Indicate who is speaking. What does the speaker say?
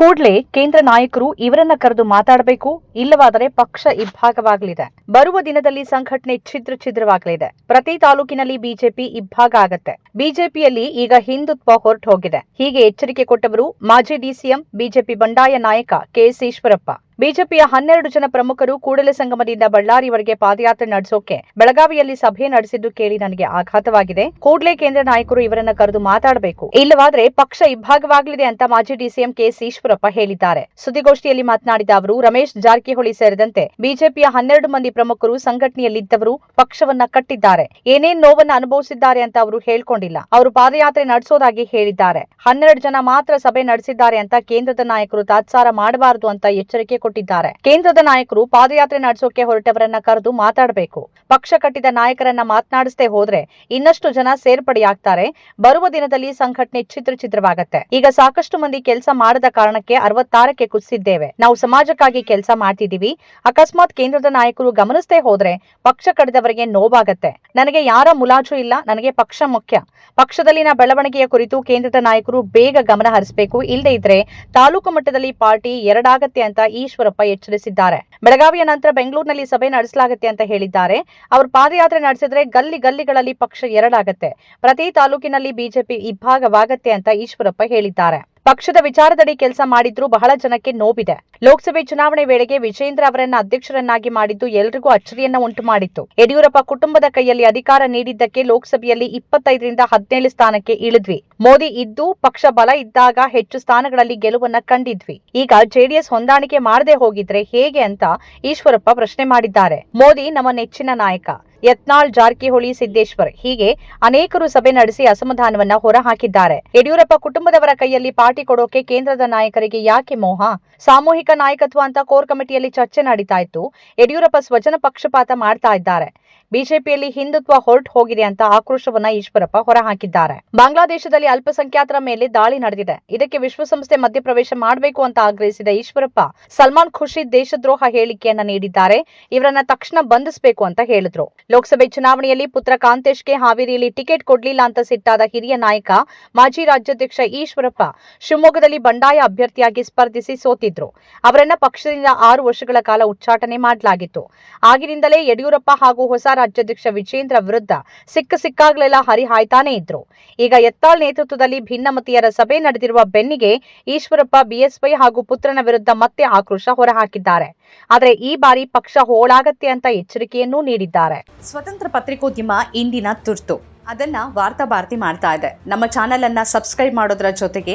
Speaker 1: ಕೂಡಲೇ ಕೇಂದ್ರ ನಾಯಕರು ಇವರನ್ನ ಕರೆದು ಮಾತಾಡಬೇಕು, ಇಲ್ಲವಾದರೆ ಪಕ್ಷ ಇಬ್ಬಾಗವಾಗಲಿದೆ ಬರುವ ದಿನದಲ್ಲಿ ಸಂಘಟನೆ ಛಿದ್ರ ಛಿದ್ರವಾಗಲಿದೆ. ಪ್ರತಿ ತಾಲೂಕಿನಲ್ಲಿ ಬಿಜೆಪಿ ಇಬ್ಬಾಗ ಆಗತ್ತೆ. ಬಿಜೆಪಿಯಲ್ಲಿ ಈಗ ಹಿಂದುತ್ವ ಹೊರಟು ಹೋಗಿದೆ ಹೀಗೆ ಎಚ್ಚರಿಕೆ ಕೊಟ್ಟವರು ಮಾಜಿ ಡಿಸಿಎಂ ಬಿಜೆಪಿ ಬಂಡಾಯ ನಾಯಕ ಕೆಎಸ್ ಈಶ್ವರಪ್ಪ. ಬಿಜೆಪಿಯ ಹನ್ನೆರಡು ಜನ ಪ್ರಮುಖರು ಕೂಡಲೇ ಸಂಗಮದಿಂದ ಬಳ್ಳಾರಿವರೆಗೆ ಪಾದಯಾತ್ರೆ ನಡೆಸೋಕೆ ಬೆಳಗಾವಿಯಲ್ಲಿ ಸಭೆ ನಡೆಸಿದ್ದು ಕೇಳಿ ನನಗೆ ಆಘಾತವಾಗಿದೆ. ಕೂಡಲೇ ಕೇಂದ್ರ ನಾಯಕರು ಇವರನ್ನ ಕರೆದು ಮಾತಾಡಬೇಕು. ಇಲ್ಲವಾದ್ರೆ ಪಕ್ಷ ಇಬ್ಬಾಗವಾಗಲಿದೆ ಅಂತ ಮಾಜಿ ಡಿಸಿಎಂ ಕೆಎಸ್ ಈಶ್ವರಪ್ಪ ಹೇಳಿದ್ದಾರೆ. ಸುದ್ದಿಗೋಷ್ಠಿಯಲ್ಲಿ ಮಾತನಾಡಿದ ಅವರು, ರಮೇಶ್ ಜಾರಕಿಹೊಳಿ ಸೇರಿದಂತೆ ಬಿಜೆಪಿಯ ಹನ್ನೆರಡು ಮಂದಿ ಪ್ರಮುಖರು ಸಂಘಟನೆಯಲ್ಲಿದ್ದವರು ಪಕ್ಷವನ್ನ ಕಟ್ಟಿದ್ದಾರೆ. ಏನೇನ್ ನೋವನ್ನ ಅನುಭವಿಸಿದ್ದಾರೆ ಅಂತ ಅವರು ಹೇಳ್ಕೊಂಡಿಲ್ಲ. ಅವರು ಪಾದಯಾತ್ರೆ ನಡೆಸೋದಾಗಿ ಹೇಳಿದ್ದಾರೆ. ಹನ್ನೆರಡು ಜನ ಮಾತ್ರ ಸಭೆ ನಡೆಸಿದ್ದಾರೆ ಅಂತ ಕೇಂದ್ರದ ನಾಯಕರು ತಾತ್ಸಾರ ಮಾಡಬಾರದು ಅಂತ ಎಚ್ಚರಿಕೆ ಕೊಟ್ಟಿದ್ದಾರೆ. ಕೇಂದ್ರದ ನಾಯಕರು ಪಾದಯಾತ್ರೆ ನಡೆಸೋಕೆ ಹೊರಟವರನ್ನ ಕರೆದು ಮಾತಾಡಬೇಕು. ಪಕ್ಷ ಕಟ್ಟಿದ ನಾಯಕರನ್ನ ಮಾತನಾಡಿಸದೆ ಹೋದ್ರೆ ಇನ್ನಷ್ಟು ಜನ ಸೇರ್ಪಡೆಯಾಗ್ತಾರೆ ಬರುವ ದಿನದಲ್ಲಿ ಸಂಘಟನೆ ಚಿತ್ರ ಚಿತ್ರವಾಗತ್ತೆ ಈಗ ಸಾಕಷ್ಟು ಮಂದಿ ಕೆಲಸ ಮಾಡದ ಕಾರಣಕ್ಕೆ ಅರವತ್ತಾರಕ್ಕೆ ಕುಸಿದ್ದೇವೆ ನಾವು ಸಮಾಜಕ್ಕಾಗಿ ಕೆಲಸ ಮಾಡ್ತಿದ್ದೀವಿ. ಅಕಸ್ಮಾತ್ ಕೇಂದ್ರದ ನಾಯಕರು ಗಮನಿಸದೆ ಹೋದ್ರೆ ಪಕ್ಷ ಕಡಿದವರಿಗೆ ನೋವಾಗತ್ತೆ. ನನಗೆ ಯಾರ ಮುಲಾಜು ಇಲ್ಲ, ನನಗೆ ಪಕ್ಷ ಮುಖ್ಯ. ಪಕ್ಷದಲ್ಲಿನ ಬೆಳವಣಿಗೆಯ ಕುರಿತು ಕೇಂದ್ರದ ನಾಯಕರು ಬೇಗ ಗಮನ ಹರಿಸಬೇಕು. ಇಲ್ಲದೇ ಇದ್ರೆ ತಾಲೂಕು ಮಟ್ಟದಲ್ಲಿ ಪಾರ್ಟಿ ಎರಡಾಗತ್ತೆ ಅಂತ ಈಶ್ವರಪ್ಪ ಎಚ್ಚರಿಸಿದ್ದಾರೆ. ಬೆಳಗಾವಿಯ ನಂತರ ಬೆಂಗಳೂರಿನಲ್ಲಿ ಸಭೆ ನಡೆಸಲಾಗುತ್ತೆ ಅಂತ ಹೇಳಿದ್ದಾರೆ. ಅವರು ಪಾದಯಾತ್ರೆ ನಡೆಸಿದ್ರೆ ಗಲ್ಲಿ ಗಲ್ಲಿಗಳಲ್ಲಿ ಪಕ್ಷ ಎರಡಾಗತ್ತೆ. ಪ್ರತಿ ತಾಲೂಕಿನಲ್ಲಿ ಬಿಜೆಪಿ ಇಬ್ಬಾಗವಾಗತ್ತೆ ಅಂತ ಈಶ್ವರಪ್ಪ ಹೇಳಿದ್ದಾರೆ. ಪಕ್ಷದ ವಿಚಾರದಡಿ ಕೆಲಸ ಮಾಡಿದ್ರು ಬಹಳ ಜನಕ್ಕೆ ನೋವಿದೆ. ಲೋಕಸಭೆ ಚುನಾವಣೆ ವೇಳೆಗೆ ವಿಜೇಂದ್ರ ಅವರನ್ನ ಅಧ್ಯಕ್ಷರನ್ನಾಗಿ ಮಾಡಿದ್ದು ಎಲ್ರಿಗೂ ಅಚ್ಚರಿಯನ್ನ ಉಂಟು ಮಾಡಿತ್ತು. ಯಡಿಯೂರಪ್ಪ ಕುಟುಂಬದ ಕೈಯಲ್ಲಿ ಅಧಿಕಾರ ನೀಡಿದ್ದಕ್ಕೆ ಲೋಕಸಭೆಯಲ್ಲಿ ಇಪ್ಪತ್ತೈದರಿಂದ ಹದಿನೇಳು ಸ್ಥಾನಕ್ಕೆ ಇಳಿದ್ವಿ. ಮೋದಿ ಇದ್ದು ಪಕ್ಷ ಬಲ ಇದ್ದಾಗ ಹೆಚ್ಚು ಸ್ಥಾನಗಳಲ್ಲಿ ಗೆಲುವನ್ನ ಕಂಡಿದ್ವಿ. ಈಗ ಜೆಡಿಎಸ್ ಹೊಂದಾಣಿಕೆ ಮಾಡದೆ ಹೋಗಿದ್ರೆ ಹೇಗೆ ಅಂತ ಈಶ್ವರಪ್ಪ ಪ್ರಶ್ನೆ ಮಾಡಿದ್ದಾರೆ. ಮೋದಿ ನಮ್ಮ ನೆಚ್ಚಿನ ನಾಯಕ. ಯತ್ನಾಳ್ ಜಾರಕಿಹೊಳಿ ಸಿದ್ದೇಶ್ವರ್. ಹೀಗೆ ಅನೇಕರು ಸಭೆ ನಡೆಸಿ ಅಸಮಾಧಾನವನ್ನ ಹೊರಹಾಕಿದ್ದಾರೆ. ಯಡಿಯೂರಪ್ಪ ಕುಟುಂಬದವರ ಕೈಯಲ್ಲಿ ಪಾರ್ಟಿ ಕೊಡೋಕೆ ಕೇಂದ್ರದ ನಾಯಕರಿಗೆ ಯಾಕೆ ಮೋಹ? ಸಾಮೂಹಿಕ ನಾಯಕತ್ವ ಅಂತ ಕೋರ್ ಕಮಿಟಿಯಲ್ಲಿ ಚರ್ಚೆ ನಡೀತಾ ಇತ್ತು. ಯಡಿಯೂರಪ್ಪ ಸ್ವಜನ ಪಕ್ಷಪಾತ ಮಾಡ್ತಾ ಇದ್ದಾರೆ. ಬಿಜೆಪಿಯಲ್ಲಿ ಹಿಂದುತ್ವ ಹೊರಟು ಹೋಗಿದೆ ಅಂತ ಆಕ್ರೋಶವನ್ನ ಈಶ್ವರಪ್ಪ ಹೊರಹಾಕಿದ್ದಾರೆ. ಬಾಂಗ್ಲಾದೇಶದಲ್ಲಿ ಅಲ್ಪಸಂಖ್ಯಾತರ ಮೇಲೆ ದಾಳಿ ನಡೆದಿದೆ. ಇದಕ್ಕೆ ವಿಶ್ವಸಂಸ್ಥೆ ಮಧ್ಯಪ್ರವೇಶ ಮಾಡಬೇಕು ಅಂತ ಆಗ್ರಹಿಸಿದ ಈಶ್ವರಪ್ಪ, ಸಲ್ಮಾನ್ ಖುರ್ಷಿದ್ ದೇಶದ್ರೋಹ ಹೇಳಿಕೆಯನ್ನ ನೀಡಿದ್ದಾರೆ. ಇವರನ್ನ ತಕ್ಷಣ ಬಂಧಿಸಬೇಕು ಅಂತ ಹೇಳಿದ್ರು. ಲೋಕಸಭೆ ಚುನಾವಣೆಯಲ್ಲಿ ಪುತ್ರ ಕಾಂತೇಶ್ಗೆ ಹಾವೇರಿಯಲ್ಲಿ ಟಿಕೆಟ್ ಕೊಡ್ಲಿಲ್ಲ ಅಂತ ಸಿಟ್ಟಾದ ಹಿರಿಯ ನಾಯಕ, ಮಾಜಿ ರಾಜ್ಯಾಧ್ಯಕ್ಷ ಈಶ್ವರಪ್ಪ ಶಿವಮೊಗ್ಗದಲ್ಲಿ ಬಂಡಾಯ ಅಭ್ಯರ್ಥಿಯಾಗಿ ಸ್ಪರ್ಧಿಸಿ ಸೋತಿದ್ರು. ಅವರನ್ನ ಪಕ್ಷದಿಂದ ಆರು ವರ್ಷಗಳ ಕಾಲ ಉಚ್ಚಾಟನೆ ಮಾಡಲಾಗಿತ್ತು. ಆಗಿನಿಂದಲೇ ಯಡಿಯೂರಪ್ಪ ಹಾಗೂ ಹೊಸ ರಾಜ್ಯಾಧ್ಯಕ್ಷ ವಿಜೇಂದ್ರ ವಿರುದ್ಧ ಸಿಕ್ಕ ಸಿಕ್ಕಾಗಲೆಲ್ಲ ಹರಿಹಾಯ್ತಾನೇ ಇದ್ರು. ಈಗ ಯತ್ನಾಳ್ ನೇತೃತ್ವದಲ್ಲಿ ಭಿನ್ನಮತೀಯರ ಸಭೆ ನಡೆದಿರುವ ಬೆನ್ನಿಗೆ ಈಶ್ವರಪ್ಪ, ಬಿಎಸ್ವೈ ಹಾಗೂ ಪುತ್ರನ ವಿರುದ್ಧ ಮತ್ತೆ ಆಕ್ರೋಶ ಹೊರಹಾಕಿದ್ದಾರೆ. ಆದರೆ ಈ ಬಾರಿ ಪಕ್ಷ ಹೋಳಾಗತ್ತೆ ಅಂತ ಎಚ್ಚರಿಕೆಯನ್ನೂ ನೀಡಿದ್ದಾರೆ. ಸ್ವತಂತ್ರ ಪತ್ರಿಕೋದ್ಯಮ ಇಂದಿನ ತುರ್ತು. ಅದನ್ನ ವಾರ್ತಾ ಭಾರತಿ ಮಾಡ್ತಾ ಇದೆ. ನಮ್ಮ ಚಾನೆಲ್ ಅನ್ನ ಸಬ್ಸ್ಕ್ರೈಬ್ ಮಾಡೋದ್ರ ಜೊತೆಗೆ